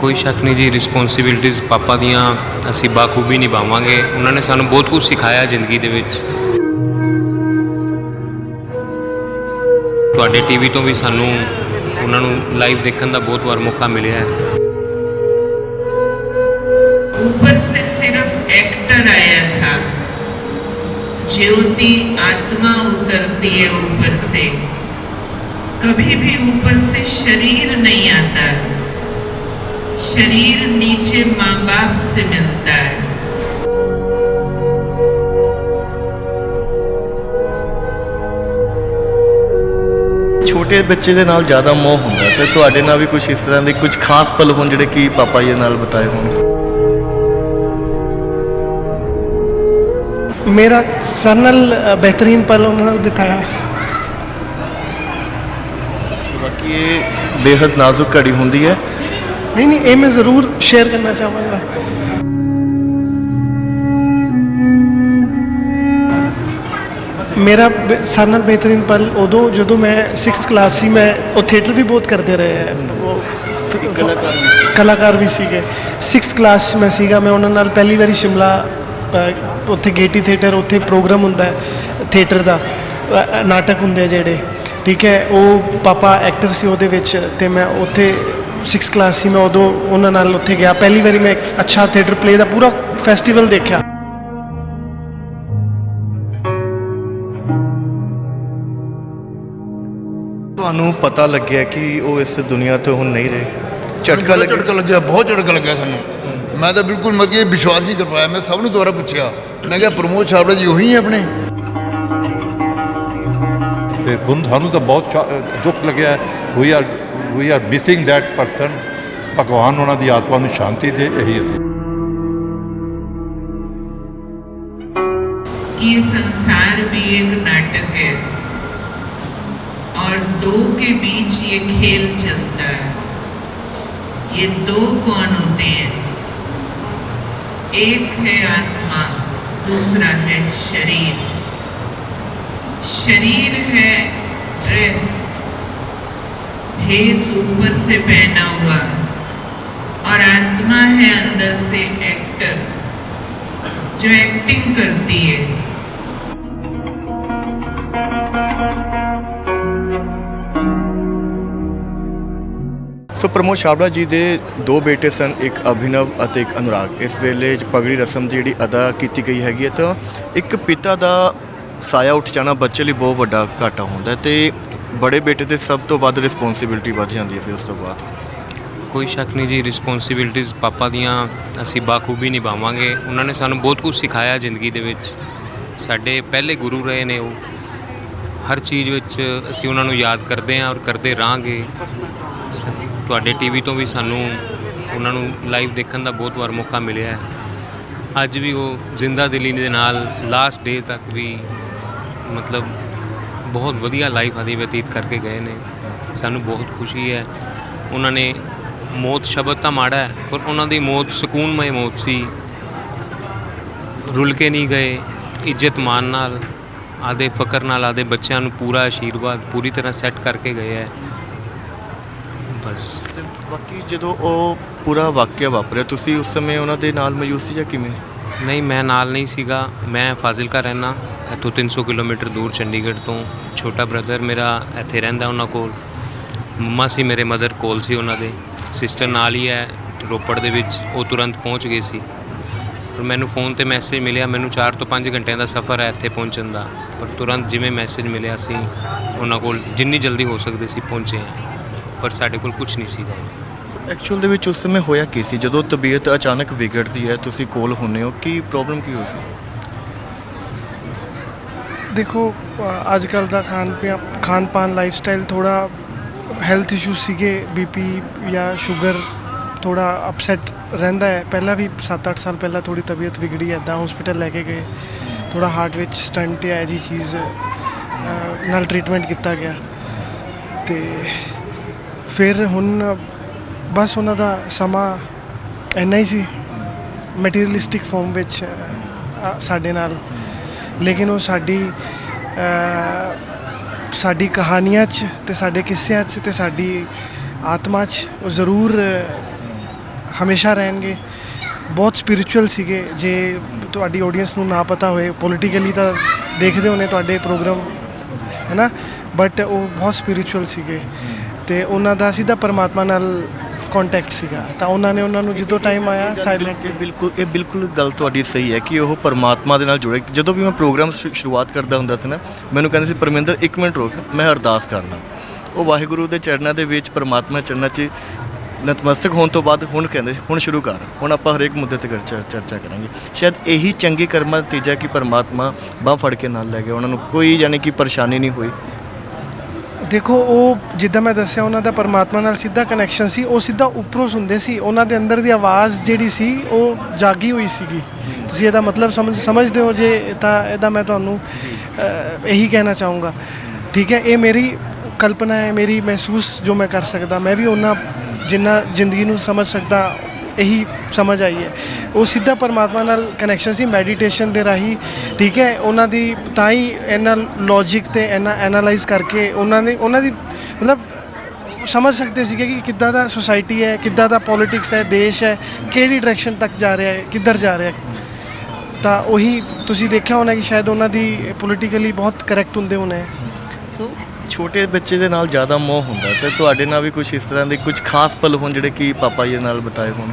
ਕੋਈ ਸ਼ੱਕ ਨਹੀਂ ਜੀ ਰਿਸਪੌਂਸਿਬਿਲਟੀਜ਼ ਪਾਪਾ ਦੀਆਂ ਅਸੀਂ ਬਾਖੂਬੀ ਨਿਭਾਵਾਂਗੇ ਉਹਨਾਂ ਨੇ ਸਾਨੂੰ ਬਹੁਤ ਕੁਝ ਸਿਖਾਇਆ ਜ਼ਿੰਦਗੀ ਦੇ ਵਿੱਚ ਤੁਹਾਡੇ ਟੀਵੀ ਤੋਂ ਵੀ ਸਾਨੂੰ ਉਹਨਾਂ ਨੂੰ ਲਾਈਵ ਦੇਖਣ ਦਾ ਬਹੁਤ ਵਾਰ ਮੌਕਾ ਮਿਲਿਆ ਹੈ ऊपर से सिर्फ एक्टर आया था ज्योति आत्मा उतरती है ऊपर से कभी भी ऊपर से शरीर नहीं आता है शरीर नीचे माँ बाप से मिलता है। ਛੋਟੇ ਬੱਚੇ ਦੇ ਨਾਲ ਜ਼ਿਆਦਾ ਮੋਹ ਹੁੰਦਾ ਤੇ ਤੁਹਾਡੇ ਨਾਲ ਵੀ ਕੁਝ ਇਸ ਤਰ੍ਹਾਂ ਦੇ ਕੁਝ ਖਾਸ ਪਲ ਹੋਣ ਜਿਹੜੇ ਕਿ ਪਾਪਾ ਜੀ ਨਾਲ ਬਤਾਏ ਹੋਣ ਮੇਰਾ ਸਨਲ ਬਿਹਤਰੀਨ ਪਲ ਉਹਨਾਂ ਨਾਲ ਬਿਤਾਇਆ ਬਾਕੀ ਇਹ ਬੇहद ਨਾਜ਼ੁਕ ਘੜੀ ਹੁੰਦੀ ਹੈ ਨਹੀਂ ਨਹੀਂ ਇਹ ਮੈਂ ਜ਼ਰੂਰ ਸ਼ੇਅਰ ਕਰਨਾ ਚਾਹਾਂਗਾ। ਮੇਰਾ ਬ- ਸਰ ਨਾਲ ਬਿਹਤਰੀਨ ਪਲ ਉਦੋਂ ਜਦੋਂ ਮੈਂ 6th ਕਲਾਸ ਸੀ ਮੈਂ ਉਹ ਥੀਏਟਰ ਵੀ ਬਹੁਤ ਕਰਦੇ ਰਹੇ ਹੈ ਉਹ ਕਲਾਕਾਰ ਵੀ ਸੀਗੇ। 6th ਕਲਾਸ ਮੈਂ ਸੀਗਾ ਮੈਂ ਉਹਨਾਂ ਨਾਲ ਪਹਿਲੀ ਵਾਰੀ ਸ਼ਿਮਲਾ ਉੱਥੇ ਗੇਟੀ ਥੀਏਟਰ ਉੱਥੇ ਪ੍ਰੋਗਰਾਮ ਹੁੰਦਾ ਹੈ ਥੀਏਟਰ ਦਾ। ਨਾਟਕ ਹੁੰਦੇ ਜਿਹੜੇ। ਠੀਕ ਹੈ ਉਹ ਪਾਪਾ ਐਕਟਰ ਸੀ ਉਹਦੇ ਵਿੱਚ ਤੇ ਮੈਂ ਉੱਥੇ 6th ਕਲਾਸ ਸੀ ਮੈਂ ਉਦੋਂ ਉਹਨਾਂ ਨਾਲ ਉੱਥੇ ਗਿਆ। ਪਹਿਲੀ ਵਾਰੀ ਮੈਂ ਇੱਕ ਅੱਛਾ ਥੀਏਟਰ ਪਲੇ ਦਾ ਪੂਰਾ ਫੈਸਟੀਵਲ ਦੇਖਿਆ। ਤੁਹਾਨੂੰ ਪਤਾ ਲੱਗਿਆ ਕਿ ਉਹ ਇਸ ਦੁਨੀਆ ਤੋਂ ਹੁਣ ਨਹੀਂ ਰਹੇ? ਝਟਕਾ ਲੱਗਿਆ? ਝਟਕਾ ਲੱਗਿਆ ਬਹੁਤ ਝਟਕਾ ਲੱਗਿਆ ਸਾਨੂੰ। ਮੈਂ ਤਾਂ ਬਿਲਕੁਲ ਮਰ ਕੇ ਵਿਸ਼ਵਾਸ ਨਹੀਂ ਕਰ ਪਾਇਆ। ਮੈਂ ਸਭ ਨੂੰ ਦੁਬਾਰਾ ਪੁੱਛਿਆ। ਮੈਂ ਕਿਹਾ ਪ੍ਰਮੋਦ ਛਾਬੜਾ ਜੀ ਉਹੀ ਹੈ ਆਪਣੇ? ਤੇ ਹੁਣ ਸਾਨੂੰ ਤਾਂ ਬਹੁਤ ਸ਼ਾ- ਦੁੱਖ ਲੱਗਿਆ we are we are missing that person ਭਗਵਾਨ ਉਹਨਾਂ ਦੀ ਆਤਮਾ ਨੂੰ ਸ਼ਾਂਤੀ ਦੇ ਇਹੀ ਅਸੀਂ कि ये संसार भी एक नाटक है और दो के बीच ये खेल चलता है ये दो कौन होते हैं एक है आत्मा दूसरा है शरीर शरीर है ड्रेस भेस ऊपर से पहना हुआ और आत्मा है अंदर से एक्टर जो एक्टिंग करती है ਸੋ ਪ੍ਰਮੋਦ ਛਾਬੜਾ ਜੀ ਦੇ ਦੋ ਬੇਟੇ ਸਨ ਇੱਕ ਅਭਿਨਵ ਅਤੇ ਇੱਕ ਅਨੁਰਾਗ ਇਸ ਵੇਲੇ ਪਗੜੀ ਰਸਮ ਦੀ ਜਿਹੜੀ ਅਦਾ ਕੀਤੀ ਗਈ ਹੈਗੀ ਹੈ ਤਾਂ ਇੱਕ ਪਿਤਾ ਦਾ ਸਾਇਆ ਉੱਠ ਜਾਣਾ ਬੱਚੇ ਲਈ ਬਹੁਤ ਵੱਡਾ ਘਾਟਾ ਹੁੰਦਾ ਹੈ ਤੇ ਬੜੇ ਬੇਟੇ ਤੇ ਸਭ ਤੋਂ ਵੱਧ ਰਿਸਪੌਂਸਿਬਿਲਟੀ ਵੱਧ ਜਾਂਦੀ ਹੈ ਫਿਰ ਉਸ ਤੋਂ ਬਾਅਦ। ਕੋਈ ਸ਼ੱਕ ਨਹੀਂ ਜੀ ਰਿਸਪੌਂਸਿਬਿਲਟੀਜ਼ ਪਾਪਾ ਦੀਆਂ ਅਸੀਂ ਬਾਖੂਬੀ ਨਿਭਾਵਾਂਗੇ। ਉਹਨਾਂ ਨੇ ਸਾਨੂੰ ਬਹੁਤ ਕੁਝ ਸਿਖਾਇਆ ਜ਼ਿੰਦਗੀ ਦੇ ਵਿੱਚ। ਸਾਡੇ ਪਹਿਲੇ ਗੁਰੂ ਰਹੇ ਨੇ ਉਹ। ਹਰ ਚੀਜ਼ ਵਿੱਚ ਅਸੀਂ ਉਹਨਾਂ ਨੂੰ ਯਾਦ ਕਰਦੇ ਹਾਂ ਔਰ ਕਰਦੇ ਰਾਂਗੇ ਸ- ਤੁਹਾਡੇ ਟੀਵੀ ਤੋਂ ਵੀ ਸਾਨੂੰ ਉਹਨਾਂ ਨੂੰ ਲਾਈਵ ਦੇਖਣ ਦਾ ਬਹੁਤ ਵਾਰ ਮੌਕਾ ਮਿਲਿਆ ਹੈ। ਅੱਜ ਵੀ ਉਹ ਜ਼ਿੰਦਾ ਦਿਲੀ ਦੇ ਨਾਲ ਲਾਸਟ ਡੇ ਤੱਕ ਵੀ ਮਤਲਬ ਬਹੁਤ ਵਧੀਆ ਲਾਈਫ ਆਦੀ ਬਤੀਤ ਕਰਕੇ ਗਏ ਨੇ। ਸਾਨੂੰ ਬਹੁਤ ਖੁਸ਼ੀ ਹੈ। ਉਹਨਾਂ ਨੇ ਮੌਤ ਸ਼ਬਦ ਤਾਂ ਮਾੜਾ ਹੈ ਪਰ ਉਹਨਾਂ ਦੀ ਮੌਤ ਸਕੂਨਮਈ ਮੌਤ ਸੀ। ਰੁਲ ਕੇ ਨਹੀਂ ਗਏ ਇੱਜ਼ਤ ਮਾਨ ਨਾਲ ਆਦੇ ਫਕਰ ਨਾਲ ਆਦੇ ਬੱਚਿਆਂ ਨੂੰ ਪੂਰਾ ਆਸ਼ੀਰਵਾਦ ਪੂਰੀ ਤਰ੍ਹਾਂ ਸੈੱਟ ਕਰਕੇ ਗਏ ਹੈ। ਬਸ। ਬਾਕੀ ਜਦੋਂ ਉਹ ਪੂਰਾ ਵਾਕਿਆ ਵਾਪਰਿਆ ਤੁਸੀਂ ਉਸ ਸਮੇਂ ਉਹਨਾਂ ਦੇ ਨਾਲ ਮੌਜੂਦ ਸੀ ਜਾਂ ਕਿਵੇਂ? ਨਹੀਂ ਮੈਂ ਨਾਲ ਨਹੀਂ ਸੀਗਾ। ਮੈਂ ਫਾਜ਼ਿਲਕਾ ਰਹਿਣਾ ਇੱਥੋਂ 300 ਕਿਲੋਮੀਟਰ ਦੂਰ ਚੰਡੀਗੜ੍ਹ ਤੋਂ ਛੋਟਾ ਬ੍ਰਦਰ ਮੇਰਾ ਇੱਥੇ ਰਹਿੰਦਾ ਉਹਨਾਂ ਕੋਲ। ਮੰਮਾ ਸੀ ਮੇਰੇ ਮਦਰ ਕੋਲ ਸੀ ਉਹਨਾਂ ਦੇ। ਸਿਸਟਰ ਨਾਲ ਹੀ ਹੈ, ਰੋਪੜ ਦੇ ਵਿੱਚ। ਉਹ ਤੁਰੰਤ ਪਹੁੰਚ ਗਏ ਸੀ। ਪਰ ਮੈਨੂੰ ਫੋਨ ਤੇ ਮੈਸੇਜ ਮਿਲਿਆ, ਮੈਨੂੰ 4 ਤੋਂ 5 ਘੰਟਿਆਂ ਦਾ ਸਫ਼ਰ ਹੈ ਇੱਥੇ ਪਹੁੰਚਣ ਦਾ। ਪਰ ਤੁਰੰਤ ਜਿਵੇਂ ਮੈਸੇਜ ਮਿਲਿਆ ਸੀ, ਉਹਨਾਂ ਕੋਲ ਜਿੰਨੀ ਜਲਦੀ ਹੋ ਸਕਦੇ ਸੀ ਪਹੁੰਚੇ ਹਾਂ। ਪਰ ਸਾਡੇ ਕੋਲ ਕੁਝ ਨਹੀਂ ਸੀਗਾ। ਐਕਚੁਅਲ ਦੇ ਵਿੱਚ ਉਸ ਸਮੇਂ ਹੋਇਆ ਕੀ ਸੀ? ਜਦੋਂ ਤਬੀਅਤ ਅਚਾਨਕ ਵਿਗੜਦੀ ਹੈ, ਤੁਸੀਂ ਕੋਲ ਹੁੰਨੇ ਹੋ, ਕੀ ਪ੍ਰੋਬਲਮ ਕੀ ਹੋ ਸੀ? ਦੇਖੋ ਅੱਜ ਕੱਲ ਦਾ ਖਾਣ ਪੀਣ ਖਾਣ ਪਾਨ ਲਾਈਫ ਸਟਾਈਲ ਥੋੜਾ ਹੈਲਥ ਇਸ਼ੂ ਸੀਗੇ ਬੀਪੀ ਜਾਂ ਸ਼ੂਗਰ ਥੋੜਾ ਅਪਸੈਟ ਰਹਿੰਦਾ ਹੈ। ਪਹਿਲਾਂ ਵੀ 7-8 ਸਾਲ ਪਹਿਲਾਂ ਥੋੜੀ ਤਬੀਅਤ ਵਿਗੜੀ ਐਦਾਂ ਹਸਪੀਟਲ ਲੈ ਕੇ ਗਏ। ਥੋੜਾ ਹਾਰਟ ਵਿੱਚ ਸਟੰਟ ਹੈ ਜੀ ਚੀਜ਼ ਨਾਲ ਟ੍ਰੀਟਮੈਂਟ ਕੀਤਾ ਗਿਆ। ਤੇ ਫਿਰ ਹੁਣ ਬਸ ਉਹਨਾਂ ਦਾ ਸਮਾਂ ਇੰਨਾ ਹੀ ਸੀ ਮਟੀਰੀਅਲਿਸਟਿਕ ਫਾਰਮ ਵਿੱਚ ਸਾਡੇ ਨਾਲ। ਲੇਕਿਨ ਉਹ ਸਾਡੀ ਸਾਡੀ ਕਹਾਣੀਆਂ 'ਚ ਤੇ ਸਾਡੇ ਕਿੱਸਿਆਂ 'ਚ ਤੇ ਸਾਡੀ ਆਤਮਾ 'ਚ ਉਹ ਜ਼ਰੂਰ ਹਮੇਸ਼ਾ ਰਹਿਣਗੇ। ਬਹੁਤ ਸਪਿਰਿਚੁਅਲ ਸੀਗੇ। ਜੇ ਤੁਹਾਡੀ ਆਡੀਅנס ਨੂੰ ਨਾ ਪਤਾ ਹੋਏ ਪੋਲੀਟੀਕਲੀ ਤਾਂ ਦੇਖਦੇ ਹੋਣੇ ਤੁਹਾਡੇ ਪ੍ਰੋਗਰਾਮ ਹੈ ਨਾ? ਬਟ ਉਹ ਬਹੁਤ ਸਪਿਰਿਚੁਅਲ ਸੀਗੇ। ਤੇ ਉਹਨਾਂ ਦਾ ਸਿੱਧਾ ਪਰਮਾਤਮਾ ਨਾਲ ਕੰਟੈਕਟ ਸੀਗਾ। ਤਾਂ ਉਹਨਾਂ ਨੇ ਉਹਨਾਂ ਨੂੰ ਜਦੋਂ ਟਾਈਮ ਆਇਆ ਸਾਇਲੈਂਟ ਇਹ ਬਿਲਕੁਲ ਇਹ ਬਿਲਕੁਲ ਗੱਲ ਤੁਹਾਡੀ ਸਹੀ ਹੈ ਕਿ ਉਹ ਪਰਮਾਤਮਾ ਦੇ ਨਾਲ ਜੁੜੇ। ਜਦੋਂ ਵੀ ਮੈਂ ਪ੍ਰੋਗਰਾਮ ਸ਼ੁਰੂਆਤ ਕਰਦਾ ਹੁੰਦਾ ਸੀ ਨਾ ਮੈਨੂੰ ਕਹਿੰਦੇ ਸੀ ਪਰਮਿੰਦਰ ਇੱਕ ਮਿੰਟ ਰੁਕ ਮੈਂ ਅਰਦਾਸ ਕਰਨਾ। ਉਹ ਵਾਹਿਗੁਰੂ ਦੇ ਚਰਨਾਂ ਦੇ ਵਿੱਚ ਪਰਮਾਤਮਾ ਚਰਨਾਂ 'ਚ ਨਤਮਸਤਕ ਹੋਣ ਤੋਂ ਬਾਅਦ ਹੁਣ ਕਹਿੰਦੇ ਹੁਣ ਸ਼ੁਰੂ ਕਰ ਹੁਣ ਆਪਾਂ ਹਰੇਕ ਮੁੱਦੇ ਤੇ ਚਰਚਾ ਕਰਾਂਗੇ। ਸ਼ਾਇਦ ਇਹੀ ਚੰਗੇ ਕਰਮਾਂ ਦਾ ਨਤੀਜਾ ਕਿ ਪਰਮਾਤਮਾ ਬਾਹ ਫੜ ਕੇ ਨਾਲ ਲੈ ਗਿਆ। ਉਹਨਾਂ ਨੂੰ ਕੋਈ ਯਾਨੀ ਕਿ ਪਰੇਸ਼ਾਨੀ ਨਹੀਂ ਹੋਈ। ਦੇਖੋ ਉਹ ਜਿੱਦਾਂ ਮੈਂ ਦੱਸਿਆ ਉਹਨਾਂ ਦਾ ਪਰਮਾਤਮਾ ਨਾਲ ਸਿੱਧਾ ਕਨੈਕਸ਼ਨ ਸੀ ਉਹ ਸਿੱਧਾ ਉੱਪਰੋਂ ਸੁਣਦੇ ਸੀ। ਉਹਨਾਂ ਦੇ ਅੰਦਰ ਦੀ ਆਵਾਜ਼ ਜਿਹੜੀ ਸੀ ਉਹ ਜਾਗੀ ਹੋਈ ਸੀਗੀ। ਤੁਸੀਂ ਇਹਦਾ ਮਤਲਬ ਸਮਝ ਸਮਝਦੇ ਹੋ ਜੇ ਤਾਂ ਇਹਦਾ ਮੈਂ ਤੁਹਾਨੂੰ ਅਹ, ਇਹੀ ਕਹਿਣਾ ਚਾਹੂੰਗਾ। ਠੀਕ ਹੈ ਇਹ ਮੇਰੀ ਕਲਪਨਾ ਹੈ ਮੇਰੀ ਮਹਿਸੂਸ ਜੋ ਮੈਂ ਕਰ ਸਕਦਾ ਮੈਂ ਵੀ ਉਹਨਾਂ ਜਿੰਨਾ ਜ਼ਿੰਦਗੀ ਨੂੰ ਸਮਝ ਸਕਦਾ ਇਹੀ ਸਮਝ ਆਈ ਹੈ। ਉਹ ਸਿੱਧਾ ਪਰਮਾਤਮਾ ਨਾਲ ਕਨੈਕਸ਼ਨ ਸੀ ਮੈਡੀਟੇਸ਼ਨ ਦੇ ਰਾਹੀਂ, ਠੀਕ ਹੈ? ਉਹਨਾਂ ਦੀ ਤਾਂ ਹੀ ਇਹਨਾਂ ਲੌਜੀਕ ਤੇ ਇਹਨਾਂ ਐਨਾਲਾਈਜ਼ ਕਰਕੇ ਉਹਨਾਂ ਨੇ, ਉਹਨਾਂ ਦੀ ਮਤਲਬ ਸਮਝ ਸਕਦੇ ਸੀਗੇ ਕਿ ਕਿੱਦਾਂ ਦਾ ਸੋਸਾਇਟੀ ਹੈ, ਕਿੱਦਾਂ ਦਾ ਪੋਲਿਟਿਕਸ ਹੈ, ਦੇਸ਼ ਹੈ, ਕਿਹੜੀ ਡਾਇਰੈਕਸ਼ਨ ਤੱਕ ਜਾ ਰਿਹਾ ਹੈ, ਕਿੱਧਰ ਜਾ ਰਿਹਾ ਹੈ। ਤਾਂ ਉਹੀ ਤੁਸੀਂ ਦੇਖਿਆ ਹੋਣਾ ਕਿ ਸ਼ਾਇਦ ਉਹਨਾਂ ਦੀ ਪੋਲੀਟੀਕਲੀ ਬਹੁਤ ਕਰੈਕਟ ਹੁੰਦੇ ਹੋਣੇ ਸੋ ਛੋਟੇ ਬੱਚੇ ਦੇ ਨਾਲ ਜ਼ਿਆਦਾ ਮੋਹ ਹੁੰਦਾ ਤੇ ਤੁਹਾਡੇ ਨਾਲ ਵੀ ਕੁਝ ਇਸ ਤਰ੍ਹਾਂ ਦੇ ਕੁਝ ਖਾਸ ਪਲ ਹੋਣ ਜਿਹੜੇ ਕਿ ਪਾਪਾ ਜੀ ਨਾਲ ਬਤਾਏ ਹੋਣ?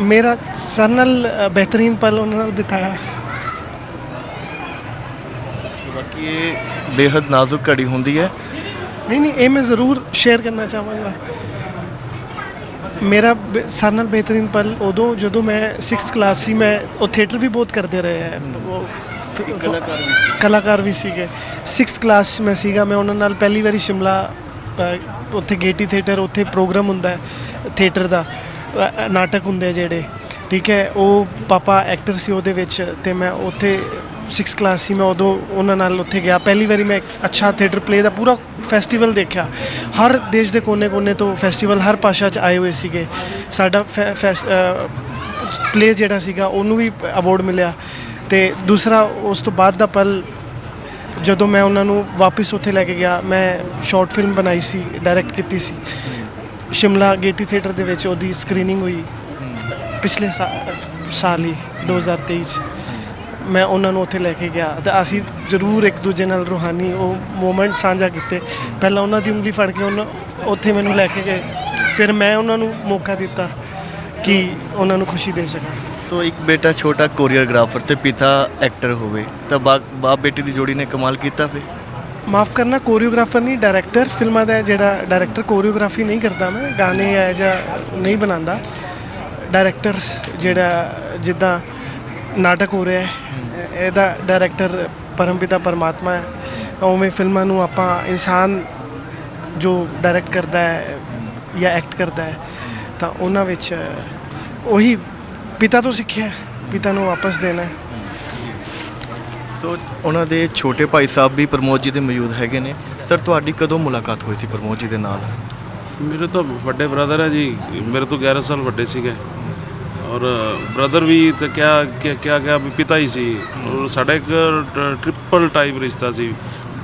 ਮੇਰਾ ਸਰ ਨਾਲ ਅ, ਬਿਹਤਰੀਨ ਪਲ ਉਹਨਾਂ ਨਾਲ ਬਿਤਾਇਆ। ਬਾਕੀ ਇਹ ਬੇहद ਨਾਜ਼ੁਕ ਘੜੀ ਹੁੰਦੀ ਹੈ। ਨਹੀਂ ਨਹੀਂ ਇਹ ਮੈਂ ਜ਼ਰੂਰ ਸ਼ੇਅਰ ਕਰਨਾ ਚਾਹਾਂਗਾ। ਮੇਰਾ ਸਾਰਿਆਂ ਨਾਲ ਬਿਹਤਰੀਨ ਪਲ ਉਦੋਂ ਜਦੋਂ ਮੈਂ 6th ਕਲਾਸ ਸੀ ਮੈਂ ਉਹ ਥੀਏਟਰ ਵੀ ਬਹੁਤ ਕਰਦੇ ਰਹੇ ਉਹ ਫ- ਕਲਾਕਾਰ ਵੀ ਕਲਾਕਾਰ ਵੀ ਸੀਗੇ। 6th ਕਲਾਸ 'ਚ ਮੈਂ ਸੀਗਾ, ਮੈਂ ਉਹਨਾਂ ਨਾਲ ਪਹਿਲੀ ਵਾਰੀ ਸ਼ਿਮਲਾ ਉੱਥੇ ਗੇਟੀ ਥੀਏਟਰ ਉੱਥੇ ਪ੍ਰੋਗਰਾਮ ਹੁੰਦਾ ਥੀਏਟਰ ਦਾ ਨਾਟਕ ਹੁੰਦੇ ਜਿਹੜੇ, ਠੀਕ ਹੈ, ਉਹ ਪਾਪਾ ਐਕਟਰ ਸੀ ਉਹਦੇ ਵਿੱਚ ਤੇ ਮੈਂ ਉੱਥੇ 6th ਕਲਾਸ ਸੀ, ਮੈਂ ਉਦੋਂ ਉਹਨਾਂ ਨਾਲ ਉੱਥੇ ਗਿਆ। ਪਹਿਲੀ ਵਾਰੀ ਮੈਂ ਇੱਕ ਅੱਛਾ ਥੀਏਟਰ ਪਲੇ ਦਾ ਪੂਰਾ ਫੈਸਟੀਵਲ ਦੇਖਿਆ। ਹਰ ਦੇਸ਼ ਦੇ ਕੋਨੇ-ਕੋਨੇ ਤੋਂ ਫੈਸਟੀਵਲ ਹਰ ਭਾਸ਼ਾ 'ਚ ਆਏ ਹੋਏ ਸੀਗੇ। ਸਾਡਾ ਪਲੇ ਜਿਹੜਾ ਸੀਗਾ, ਉਹਨੂੰ ਵੀ ਅਵਾਰਡ ਮਿਲਿਆ। ਤੇ ਦੂਸਰਾ ਉਸ ਤੋਂ ਬਾਅਦ ਦਾ ਪਲ, ਜਦੋਂ ਮੈਂ ਉਹਨਾਂ ਨੂੰ ਵਾਪਸ ਉੱਥੇ ਲੈ ਕੇ ਗਿਆ, ਮੈਂ ਸ਼ਾਰਟ ਫਿਲਮ ਬਣਾਈ ਸੀ ਡਾਇਰੈਕਟ ਕੀਤੀ ਸੀ। ਸ਼ਿਮਲਾ ਗੇਟੀ ਥੀਏਟਰ ਦੇ ਵਿੱਚ ਉਹਦੀ ਸਕਰੀਨਿੰਗ ਹੋਈ ਪਿਛਲੇ ਸਾ- ਸਾਲ ਹੀ 2023 ਚ। ਮੈਂ ਉਹਨਾਂ ਨੂੰ ਉੱਥੇ ਲੈ ਕੇ ਗਿਆ ਤੇ ਅਸੀਂ ਜ਼ਰੂਰ ਇੱਕ ਦੂਜੇ ਨਾਲ ਰੂਹਾਨੀ ਉਹ ਮੂਮੈਂਟ ਸਾਂਝਾ ਕੀਤੇ। ਪਹਿਲਾਂ ਉਹਨਾਂ ਦੀ ਉਂਗਲੀ ਫੜ ਕੇ ਉਹਨਾਂ, ਉੱਥੇ ਮੈਨੂੰ ਲੈ ਕੇ ਗਏ। ਫਿਰ ਮੈਂ ਉਹਨਾਂ ਨੂੰ ਮੌਕਾ ਦਿੱਤਾ ਕਿ ਉਹਨਾਂ ਨੂੰ ਖੁਸ਼ੀ ਦੇ ਸਕਾਂ। ਸੋ ਇੱਕ ਬੇਟਾ ਛੋਟਾ ਕੋਰੀਓਗ੍ਰਾਫਰ ਤੇ ਪਿਤਾ ਐਕਟਰ ਹੋਵੇ, ਤਾਂ ਬਾਪ ਬੇਟੀ ਦੀ ਜੋੜੀ ਨੇ ਕਮਾਲ ਕੀਤਾ ਫਿਰ। ਮਾਫ ਕਰਨਾ, ਕੋਰੀਓਗ੍ਰਾਫਰ ਨਹੀਂ, ਡਾਇਰੈਕਟਰ, ਫਿਲਮਾਂ ਦਾ ਜਿਹੜਾ ਡਾਇਰੈਕਟਰ ਕੋਰੀਓਗ੍ਰਾਫੀ ਨਹੀਂ ਕਰਦਾ ਮੈਂ, ਗਾਣੇ ਹੈ ਜਾਂ ਨਹੀਂ ਬਣਾਉਂਦਾ, ਡਾਇਰੈਕਟਰ ਜਿਹੜਾ, ਜਿੱਦਾਂ ਨਾਟਕ ਹੋ ਰਿਹਾ ਹੈ, ਇਹਦਾ ਡਾਇਰੈਕਟਰ ਪਰਮਪਿਤਾ ਪਰਮਾਤਮਾ ਹੈ, ਉਵੇਂ ਫਿਲਮਾਂ ਨੂੰ ਆਪਾਂ ਇਨਸਾਨ ਜੋ ਡਾਇਰੈਕਟ ਕਰਦਾ ਹੈ ਜਾਂ ਐਕਟ ਕਰਦਾ ਹੈ, ਤਾਂ ਉਹਨਾਂ ਵਿੱਚ ਉਹੀ ਪਿਤਾ ਤੋਂ ਸਿੱਖਿਆ ਹੈ, ਪਿਤਾ ਨੂੰ ਵਾਪਸ ਦੇਣਾ ਹੈ। ਉਹਨਾਂ ਦੇ ਛੋਟੇ ਭਾਈ ਸਾਹਿਬ ਵੀ ਪ੍ਰਮੋਦ ਜੀ ਦੇ ਮੌਜੂਦ ਹੈਗੇ ਨੇ। ਸਰ ਤੁਹਾਡੀ ਕਦੋਂ ਮੁਲਾਕਾਤ ਹੋਈ ਸੀ ਪ੍ਰਮੋਦ ਜੀ ਦੇ ਨਾਲ? ਮੇਰੇ ਤਾਂ ਵੱਡੇ ਬ੍ਰਦਰ ਹੈ ਜੀ ਮੇਰੇ ਤੋਂ 11 ਸਾਲ ਵੱਡੇ ਸੀਗੇ। ਔਰ ਬ੍ਰਦਰ ਵੀ ਤਾਂ ਕਿਆ ਕਿਆ ਕਿਆ ਕਿਆ ਵੀ ਪਿਤਾ ਹੀ ਸੀ। ਔਰ ਸਾਡਾ ਇੱਕ ਟ੍ਰਿਪਲ ਟਾਈਪ ਰਿਸ਼ਤਾ ਸੀ।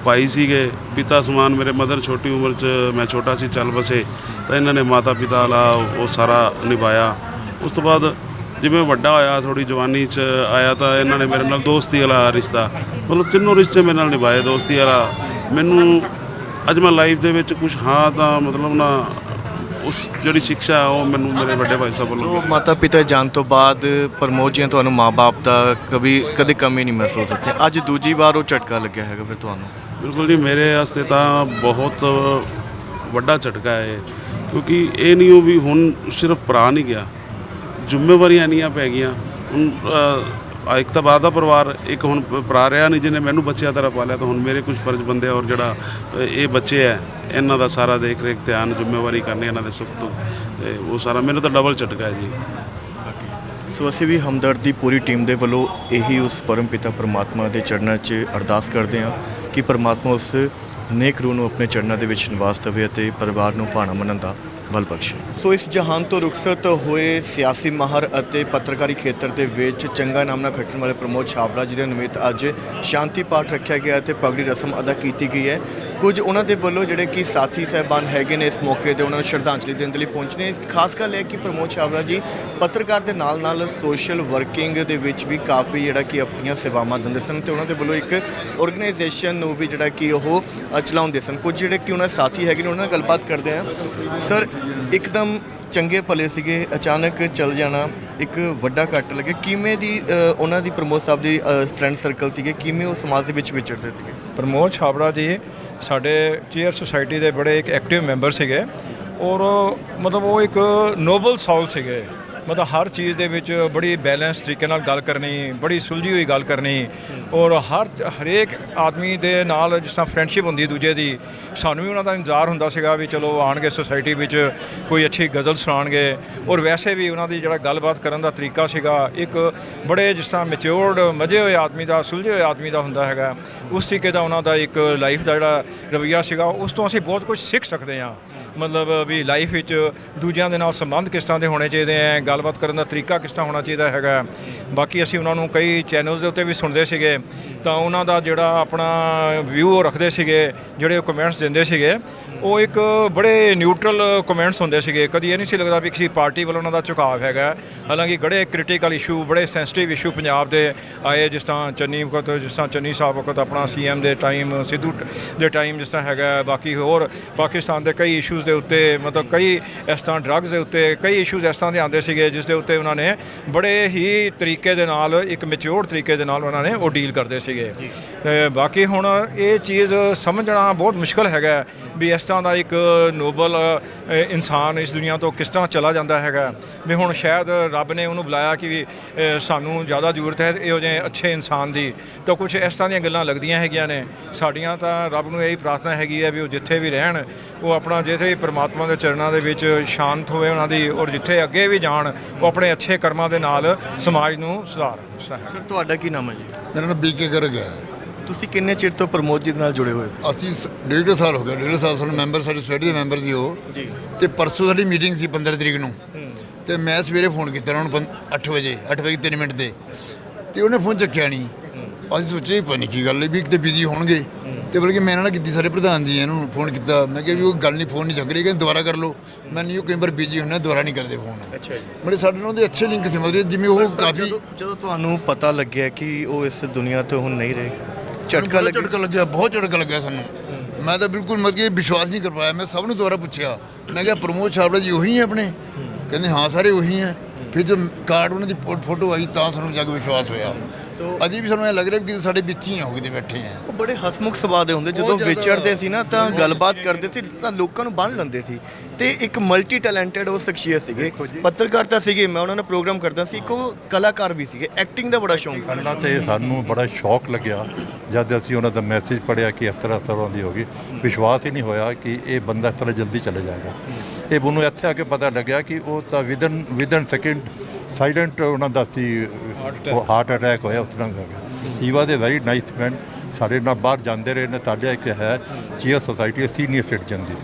ਭਾਈ ਸੀਗੇ ਪਿਤਾ ਸਮਾਨ ਮੇਰੇ ਮਦਰ ਛੋਟੀ ਉਮਰ 'ਚ ਮੈਂ ਛੋਟਾ ਸੀ ਚੱਲ ਬਸੇ। ਤਾਂ ਇਹਨਾਂ ਨੇ ਮਾਤਾ ਪਿਤਾ ਵਾਲਾ ਉਹ ਸਾਰਾ ਨਿਭਾਇਆ। ਉਸ ਤੋਂ ਬਾਅਦ ਜਿਵੇਂ ਵੱਡਾ ਹੋਇਆ ਥੋੜੀ ਜਵਾਨੀ 'ਚ ਆਇਆ ਤਾਂ ਇਹਨਾਂ ਨੇ ਮੇਰੇ ਨਾਲ ਦੋਸਤੀ ਵਾਲਾ ਰਿਸ਼ਤਾ। ਮਤਲਬ ਤਿੰਨੋਂ ਰਿਸ਼ਤੇ ਮੇਰੇ ਨਾਲ ਨਿਭਾਏ ਦੋਸਤੀ ਵਾਲਾ। ਮੈਨੂੰ ਅੱਜ ਮੈਂ ਲਾਈਫ ਦੇ ਵਿੱਚ ਕੁਝ ਹਾਂ ਤਾਂ ਮਤਲਬ ਨਾ ਉਸ ਜਿਹੜੀ ਸਿੱਖਿਆ ਹੈ ਉਹ ਮੈਨੂੰ ਮੇਰੇ ਵੱਡੇ ਭਾਈ ਸਾਹਿਬ ਵੱਲੋਂ ਮਾਤਾ ਪਿਤਾ ਜਾਣ ਤੋਂ ਬਾਅਦ ਪ੍ਰਮੋਦ ਜੀ ਤੁਹਾਨੂੰ ਮਾਪੇ ਦਾ ਕभी ਕਦੇ ਕਮੀ ਨਹੀਂ ਮਹਿਸੂਸ ਹੁੰਦੀ ਅੱਜ ਦੂਜੀ ਵਾਰ ਉਹ ਝਟਕਾ ਲੱਗਿਆ ਹੈਗਾ ਫਿਰ ਤੁਹਾਨੂੰ? ਬਿਲਕੁਲ ਜੀ ਮੇਰੇ ਵਾਸਤੇ ਤਾਂ ਬਹੁਤ ਵੱਡਾ ਝਟਕਾ ਹੈ। ਕਿਉਂਕਿ ਇਹ ਨਹੀਂ ਉਹ ਵੀ ਹੁਣ ਸਿਰਫ ਭਰਾ ਨਹੀਂ ਗਿਆ। ਜ਼ਿੰਮੇਵਾਰੀਆਂ ਇੰਨੀਆਂ ਪੈ ਗਈਆਂ। ਹੁਣ ਇੱਕ ਤਾਂ ਬਾਅਦ ਦਾ ਪਰਿਵਾਰ, ਇੱਕ ਹੁਣ ਭਰਾ ਰਿਹਾ ਨਹੀਂ ਜਿਹਨੇ ਮੈਨੂੰ ਬੱਚਿਆਂ ਤਰ੍ਹਾਂ ਪਾਲਿਆ, ਤਾਂ ਹੁਣ ਮੇਰੇ ਕੁਝ ਫਰਜ਼ ਬੰਦੇ ਔਰ ਜਿਹੜਾ ਇਹ ਬੱਚੇ ਹੈ ਇਹਨਾਂ ਦਾ ਸਾਰਾ ਦੇਖ ਰੇਖ ਧਿਆਨ, ਜ਼ਿੰਮੇਵਾਰੀ ਕਰਨੀ ਇਹਨਾਂ ਦੇ ਸੁੱਖ ਤੋਂ। ਉਹ ਸਾਰਾ ਮੈਨੂੰ ਤਾਂ ਡਬਲ ਝਟਕਾ ਹੈ ਜੀ। ਸੋ ਅਸੀਂ ਵੀ ਹਮਦਰਦ ਦੀ ਪੂਰੀ ਟੀਮ ਦੇ ਵੱਲੋਂ ਇਹੀ ਉਸ ਪਰਮ ਪਿਤਾ ਪਰਮਾਤਮਾ ਦੇ ਚਰਨਾਂ 'ਚ ਅਰਦਾਸ ਕਰਦੇ ਹਾਂ ਕਿ ਪਰਮਾਤਮਾ ਉਸ ਨੇਕ ਰੂਹ ਨੂੰ ਆਪਣੇ ਚਰਨਾਂ ਦੇ ਵਿੱਚ ਨਿਵਾਸ ਦੇਵੇ ਅਤੇ ਪਰਿਵਾਰ ਨੂੰ ਭਾਣਾ ਮੰਨਣ ਦਾ ਬਲ ਬਖਸ਼ੇ। ਸੋ ਇਸ ਜਹਾਨ ਤੋਂ ਰੁਖਸਤ ਹੋਏ ਸਿਆਸੀ ਮਾਹਰ ਅਤੇ ਪੱਤਰਕਾਰੀ ਖੇਤਰ ਦੇ ਵਿੱਚ ਚੰਗਾ ਨਾਮ ਨਾਲ ਖੱਟਣ ਵਾਲੇ ਪ੍ਰਮੋਦ ਛਾਬੜਾ ਜੀ ਦੇ ਨਿਮਿਤ ਅੱਜ ਸ਼ਾਂਤੀ ਪਾਠ ਰੱਖਿਆ ਗਿਆ ਅਤੇ ਪਗੜੀ ਰਸਮ ਅਦਾ ਕੀਤੀ ਗਈ ਹੈ। ਕੁਝ ਉਹਨਾਂ ਦੇ ਵੱਲੋਂ ਜਿਹੜੇ ਕਿ ਸਾਥੀ ਸਹਿਬਾਨ ਹੈਗੇ ਨੇ ਇਸ ਮੌਕੇ ਤੇ ਉਹਨਾਂ ਨੂੰ ਸ਼ਰਧਾਂਜਲੀ ਦੇਣ ਦੇ ਲਈ ਪਹੁੰਚਨੇ ਖਾਸ ਗੱਲ ਇਹ ਹੈ ਕਿ ਪ੍ਰਮੋਦ ਛਾਬੜਾ ਜੀ, ਪੱਤਰਕਾਰ ਦੇ ਨਾਲ ਨਾਲ ਸੋਸ਼ਲ ਵਰਕਿੰਗ ਦੇ ਵਿੱਚ ਵੀ ਕਾਫੀ ਜਿਹੜਾ ਕਿ ਆਪਣੀਆਂ ਸੇਵਾਵਾਂ ਦਿੰਦੇ ਸਨ ਤੇ ਉਹਨਾਂ ਦੇ ਵੱਲੋਂ ਇੱਕ ਆਰਗੇਨਾਈਜੇਸ਼ਨ ਨੂੰ ਵੀ ਜਿਹੜਾ ਕਿ ਉਹ ਚਲਾਉਂਦੇ ਸਨ। ਕੁਝ ਜਿਹੜੇ ਕਿ ਉਹਨਾਂ ਸਾਥੀ ਹੈਗੇ ਨੇ, ਉਹਨਾਂ ਨਾਲ ਗੱਲਬਾਤ ਕਰਦੇ ਆ ਸਰ, ਇੱਕਦਮ ਚੰਗੇ ਭਲੇ ਸੀਗੇ, ਅਚਾਨਕ ਚੱਲ ਜਾਣਾ, ਇੱਕ ਵੱਡਾ ਕੱਟ ਲੱਗੇ ਕਿਵੇਂ ਦੀ ਉਹਨਾਂ ਦੀ ਪ੍ਰਮੋਦ ਸਾਹਿਬ ਦੀ ਫਰੈਂਡ ਸਰਕਲ ਸੀਗੇ? ਕਿਵੇਂ ਉਹ ਸਮਾਜ ਦੇ ਵਿੱਚ ਵਿਚਰਦੇ ਸੀਗੇ? ਪ੍ਰਮੋਦ ਛਾਬੜਾ ਜੀ ਸਾਡੇ ਚੇਅਰ ਸੁਸਾਇਟੀ ਦੇ ਬੜੇ ਇੱਕ ਐਕਟਿਵ ਮੈਂਬਰ ਸੀਗੇ ਔਰ ਮਤਲਬ ਉਹ ਇੱਕ ਨੋਬਲ ਸੌਲ ਸੀਗੇ। ਮਤਲਬ ਹਰ ਚੀਜ਼ ਦੇ ਵਿੱਚ ਬੜੀ ਬੈਲੈਂਸ ਤਰੀਕੇ ਨਾਲ ਗੱਲ ਕਰਨੀ, ਬੜੀ ਸੁਲਝੀ ਹੋਈ ਗੱਲ ਕਰਨੀ ਔਰ ਹਰ ਹਰੇਕ ਆਦਮੀ ਦੇ ਨਾਲ ਜਿਸ ਤਰ੍ਹਾਂ ਫਰੈਂਡਸ਼ਿਪ ਹੁੰਦੀ ਦੂਜੇ ਦੀ, ਸਾਨੂੰ ਵੀ ਉਹਨਾਂ ਦਾ ਇੰਤਜ਼ਾਰ ਹੁੰਦਾ ਸੀਗਾ ਵੀ ਚਲੋ ਆਣਗੇ ਸੁਸਾਇਟੀ ਵਿੱਚ, ਕੋਈ ਅੱਛੀ ਗਜ਼ਲ ਸੁਣਾਉਣਗੇ ਔਰ ਵੈਸੇ ਵੀ ਉਹਨਾਂ ਦੀ ਜਿਹੜਾ ਗੱਲਬਾਤ ਕਰਨ ਦਾ ਤਰੀਕਾ ਸੀਗਾ, ਇੱਕ ਬੜੇ ਜਿਸ ਤਰ੍ਹਾਂ ਮੈਚਿਓਰਡ ਮਜੇ ਹੋਏ ਆਦਮੀ ਦਾ, ਸੁਲਝੇ ਹੋਏ ਆਦਮੀ ਦਾ ਹੁੰਦਾ ਹੈਗਾ। ਉਸ ਤਰੀਕੇ ਦਾ ਉਹਨਾਂ ਦਾ ਇੱਕ ਲਾਈਫ ਦਾ ਜਿਹੜਾ ਰਵੱਈਆ ਸੀਗਾ, ਉਸ ਤੋਂ ਅਸੀਂ ਬਹੁਤ ਕੁਝ ਸਿੱਖ ਸਕਦੇ ਹਾਂ। ਮਤਲਬ ਵੀ ਲਾਈਫ ਵਿੱਚ ਦੂਜਿਆਂ ਦੇ ਨਾਲ ਸੰਬੰਧ ਕਿਸ ਤਰ੍ਹਾਂ ਦੇ ਹੋਣੇ ਚਾਹੀਦੇ ਹੈ ਗੱਲਬਾਤ ਕਰਨ ਦਾ ਤਰੀਕਾ ਕਿਸ ਤਰ੍ਹਾਂ ਹੋਣਾ ਚਾਹੀਦਾ ਹੈਗਾ ਬਾਕੀ ਅਸੀਂ ਉਹਨਾਂ ਨੂੰ ਕਈ ਚੈਨਲਸ ਦੇ ਉੱਤੇ ਵੀ ਸੁਣਦੇ ਸੀਗੇ, ਤਾਂ ਉਹਨਾਂ ਦਾ ਜਿਹੜਾ ਆਪਣਾ ਵਿਊ ਉਹ ਰੱਖਦੇ ਸੀਗੇ, ਜਿਹੜੇ ਉਹ ਕਮੈਂਟਸ ਦਿੰਦੇ ਸੀਗੇ। ਉਹ ਇੱਕ ਬੜੇ ਨਿਊਟਰਲ ਕਮੈਂਟਸ ਹੁੰਦੇ ਸੀਗੇ। ਕਦੀ ਇਹ ਨਹੀਂ ਸੀ ਲੱਗਦਾ ਵੀ ਕਿਸੇ ਪਾਰਟੀ ਵੱਲੋਂ ਉਹਨਾਂ ਦਾ ਝੁਕਾਅ ਹੈਗਾ ਹਾਲਾਂਕਿ ਗੜੇ ਕ੍ਰਿਟੀਕਲ ਇਸ਼ੂ ਬੜੇ ਸੈਂਸਿਟਿਵ ਇਸ਼ੂ ਪੰਜਾਬ ਦੇ ਆਏ, ਜਿਸ ਤਰ੍ਹਾਂ ਚੰਨੀ ਵਕਤ ਜਿਸ ਤਰ੍ਹਾਂ ਚੰਨੀ ਸਾਹਿਬ ਵਕਤ ਆਪਣਾ ਸੀਐਮ ਦੇ ਟਾਈਮ ਸਿੱਧੂ ਦੇ ਟਾਈਮ ਜਿਸ ਤਰ੍ਹਾਂ ਹੈਗਾ ਬਾਕੀ ਹੋਰ ਪਾਕਿਸਤਾਨ ਦੇ ਕਈ ਇਸ਼ੂ ਇਸ਼ੂਜ਼ ਦੇ ਉੱਤੇ, ਮਤਲਬ ਕਈ ਇਸ ਤਰ੍ਹਾਂ ਡਰੱਗਸ ਦੇ ਉੱਤੇ, ਕਈ ਇਸ਼ੂਜ਼ ਇਸ ਤਰ੍ਹਾਂ ਦੇ ਆਉਂਦੇ ਸੀਗੇ ਜਿਸ ਦੇ ਉੱਤੇ ਉਹਨਾਂ ਨੇ ਬੜੇ ਹੀ ਤਰੀਕੇ ਦੇ ਨਾਲ, ਇੱਕ ਮੈਚੁਰਡ ਤਰੀਕੇ ਦੇ ਨਾਲ ਉਹਨਾਂ ਨੇ ਉਹ ਡੀਲ ਕਰਦੇ ਸੀਗੇ। ਬਾਕੀ ਹੁਣ ਇਹ ਚੀਜ਼ ਸਮਝਣਾ ਬਹੁਤ ਮੁਸ਼ਕਲ ਹੈਗਾ ਵੀ ਇਸ ਤਰ੍ਹਾਂ ਦਾ ਇੱਕ ਨੋਬਲ ਇਨਸਾਨ ਇਸ ਦੁਨੀਆ ਤੋਂ ਕਿਸ ਤਰ੍ਹਾਂ ਚਲਾ ਜਾਂਦਾ ਹੈਗਾ। ਵੀ ਹੁਣ ਸ਼ਾਇਦ ਰੱਬ ਨੇ ਉਹਨੂੰ ਬੁਲਾਇਆ ਕਿ ਵੀ ਸਾਨੂੰ ਜ਼ਿਆਦਾ ਜ਼ਰੂਰਤ ਹੈ, ਇਹੋ ਜਿਹੇ ਅੱਛੇ ਇਨਸਾਨ ਦੀ। ਤਾਂ ਕੁਝ ਇਸ ਤਰ੍ਹਾਂ ਦੀਆਂ ਗੱਲਾਂ ਲੱਗਦੀਆਂ ਹੈਗੀਆਂ ਨੇ। ਸਾਡੀਆਂ ਤਾਂ ਰੱਬ ਨੂੰ ਇਹੀ ਪ੍ਰਾਰਥਨਾ ਹੈਗੀ ਹੈ ਵੀ ਉਹ ਜਿੱਥੇ ਵੀ ਰਹਿਣ, ਉਹ ਆਪਣਾ ਜਿੱਥੇ ਵੀ ਪ੍ਰਮਾਤਮਾ ਦੇ ਚਰਨਾਂ ਦੇ ਵਿੱਚ ਸ਼ਾਂਤ ਹੋਵੇ ਉਹਨਾਂ ਦੀ ਔਰ ਜਿੱਥੇ ਅੱਗੇ ਵੀ ਜਾਣ ਉਹ ਆਪਣੇ ਅੱਛੇ ਕਰਮਾਂ ਦੇ ਨਾਲ ਸਮਾਜ ਨੂੰ ਸੁਧਾਰਨ ਸਰ ਤੁਹਾਡਾ ਕੀ ਨਾਮ ਹੈ ਜੀ? ਮੇਰਾ ਨਾਮ ਬੀਕੇ ਗਰਗ ਹੈ। ਤੁਸੀਂ ਕਿੰਨੇ ਚਿਰ ਤੋਂ ਪ੍ਰਮੋਦ ਜੀ ਦੇ ਨਾਲ ਜੁੜੇ ਹੋਏ ਹੋ? ਅਸੀਂ ਸ- ਡੇਢ ਕੁ ਸਾਲ ਹੋ ਗਿਆ ਡੇਢ ਸਾਲ ਸਾਨੂੰ ਮੈਂਬਰ ਸਾਡੀ ਸੋਸਾਇਟੀ ਦੇ ਮੈਂਬਰ ਸੀ ਉਹ। ਜੀ। ਤੇ ਪਰਸੋਂ ਸਾਡੀ ਮੀਟਿੰਗ ਸੀ 15 ਤਰੀਕ ਨੂੰ। ਤੇ ਮੈਂ ਸਵੇਰੇ ਫੋਨ ਕੀਤਾ ਉਹਨਾਂ ਨੂੰ 8 ਵਜੇ 8 ਵਜੇ 3 ਮਿੰਟ ਤੇ। ਤੇ ਉਹਨੇ ਫੋਨ ਚੱਕਿਆ ਨਹੀਂ। ਅਸੀਂ ਸੋਚਿਆ ਹੀ ਪਤਾ ਨਹੀਂ ਕੀ ਗੱਲ ਹੈ ਵੀ ਕਿਤੇ ਬਿਜ਼ੀ ਹੋਣਗੇ। ਤੇ ਬਲਕਿ ਮੈਂ ਇਹਨਾਂ ਨਾਲ ਕੀਤੀ ਸਾਰੇ ਪ੍ਰਧਾਨ ਜੀ ਇਹਨਾਂ ਨੂੰ ਫੋਨ ਕੀਤਾ। ਮੈਂ ਕਿਹਾ ਵੀ ਉਹ ਗੱਲ ਨਹੀਂ ਫੋਨ ਨਹੀਂ ਚੱਕ ਰਹੀ ਕਹਿੰਦੇ ਦੁਬਾਰਾ ਕਰ ਲਓ। ਮੈਂ ਨਹੀਂ ਉਹ ਕਈ ਵਾਰ ਬਿਜ਼ੀ ਹੁੰਦੇ ਦੁਬਾਰਾ ਨਹੀਂ ਕਰਦੇ ਫੋਨ ਅੱਛਾ ਜੀ। ਮੇਰੇ ਸਾਡੇ ਨਾਲ ਉਹਦੇ ਅੱਛੇ ਲਿੰਕ ਸੀ ਮਤਲਬ ਜਿਵੇਂ ਉਹ ਕਾਫੀ ਜਦੋਂ ਤੁਹਾਨੂੰ ਪਤਾ ਲੱਗਿਆ ਕਿ ਉਹ ਇਸ ਦੁਨੀਆ ਤੋਂ ਹੁਣ ਨਹੀਂ ਰਹੇ ਝਟਕਾ ਲੱਗਿਆ? ਝਟਕਾ ਲੱਗਿਆ ਬਹੁਤ ਝਟਕਾ ਲੱਗਿਆ ਸਾਨੂੰ। ਮੈਂ ਤਾਂ ਬਿਲਕੁਲ ਮਰ ਕੇ ਵਿਸ਼ਵਾਸ ਨਹੀਂ ਕਰ ਪਾਇਆ। ਮੈਂ ਸਭ ਨੂੰ ਦੁਬਾਰਾ ਪੁੱਛਿਆ। ਮੈਂ ਕਿਹਾ ਪ੍ਰਮੋਦ ਛਾਬੜਾ ਜੀ ਉਹੀ ਹੈ ਆਪਣੇ? ਕਹਿੰਦੇ ਹਾਂ ਸਾਰੇ ਉਹੀ ਹੈ। ਫਿਰ ਜਦ ਕਾਰਡ ਉਹਨਾਂ ਦੀ ਫੋਟੋ ਆਈ ਤਾਂ ਸਾਨੂੰ ਜਾ ਕੇ ਵਿਸ਼ਵਾਸ ਹੋਇਆ। ਸੋ ਅਜੇ ਵੀ ਸਾਨੂੰ ਇਹ ਲੱਗ ਰਿਹਾ ਵੀ ਕਿ ਸਾਡੇ ਵਿੱਚ ਹੀ ਆ ਉਹ ਕਿਤੇ ਬੈਠੇ ਆ। ਉਹ ਬੜੇ ਹਸਮੁਖ ਸੁਭਾਅ ਦੇ ਹੁੰਦੇ ਜਦੋਂ। ਵਿਚਰਦੇ ਸੀ ਨਾ ਤਾਂ ਗੱਲਬਾਤ ਕਰਦੇ ਸੀ ਤਾਂ ਲੋਕਾਂ ਨੂੰ ਬੰਨ ਲੈਂਦੇ ਸੀ। ਤੇ ਇੱਕ ਮਲਟੀ ਟੈਲੈਂਟਡ ਉਹ ਸ਼ਖਸੀਅਤ ਸੀਗੇ। ਪੱਤਰਕਾਰ ਤਾਂ ਸੀਗੇ ਮੈਂ ਉਹਨਾਂ ਨਾਲ ਪ੍ਰੋਗਰਾਮ ਕਰਦਾ ਸੀ ਇੱਕ ਉਹ ਕਲਾਕਾਰ ਵੀ ਸੀਗੇ। ਐਕਟਿੰਗ ਦਾ ਬੜਾ ਸ਼ੌਂਕ ਸੀ। ਪਹਿਲਾਂ ਤੇ ਸਾਨੂੰ ਬੜਾ ਸ਼ੌਕ ਲੱਗਿਆ ਜਦ ਅਸੀਂ ਉਹਨਾਂ ਦਾ ਮੈਸੇਜ ਪੜਿਆ ਕਿ ਇਸ ਤਰ੍ਹਾਂ ਇਸ ਤਰ੍ਹਾਂ ਦੀ ਹੋ ਗਈ। ਵਿਸ਼ਵਾਸ ਹੀ ਨਹੀਂ ਹੋਇਆ ਕਿ ਇਹ ਬੰਦਾ ਇਸ ਤਰ੍ਹਾਂ ਜਲਦੀ ਚਲੇ ਜਾਏਗਾ। ਇਹ ਮੈਨੂੰ ਇੱਥੇ ਆ ਕੇ ਪਤਾ ਲੱਗਿਆ ਕਿ ਉਹ ਤਾਂ ਵਿਦਨ ਵਿਦਨ ਸੈਕਿੰਡ ਸਾਇਲੈਂਟ ਉਹਨਾਂ ਦਾ ਸੀ ਉਹ ਹਾਰਟ ਅਟੈਕ ਹੋਇਆ ਉਸ ਤਰ੍ਹਾਂ ਗਿਆ ਹੀ ਵਾਸ ਅ ਵੈਰੀ ਨਾਈਸ ਮੈਨ ਸਾਡੇ ਨਾਲ ਬਾਹਰ ਜਾਂਦੇ ਰਹੇ ਨਤਾਲਿਆ ਇੱਕ ਹੈ ਚੀਅਰ ਸੋਸਾਇਟੀ ਸੀਨੀਅਰ ਸਿਟੀਜ਼ਨ ਦੀ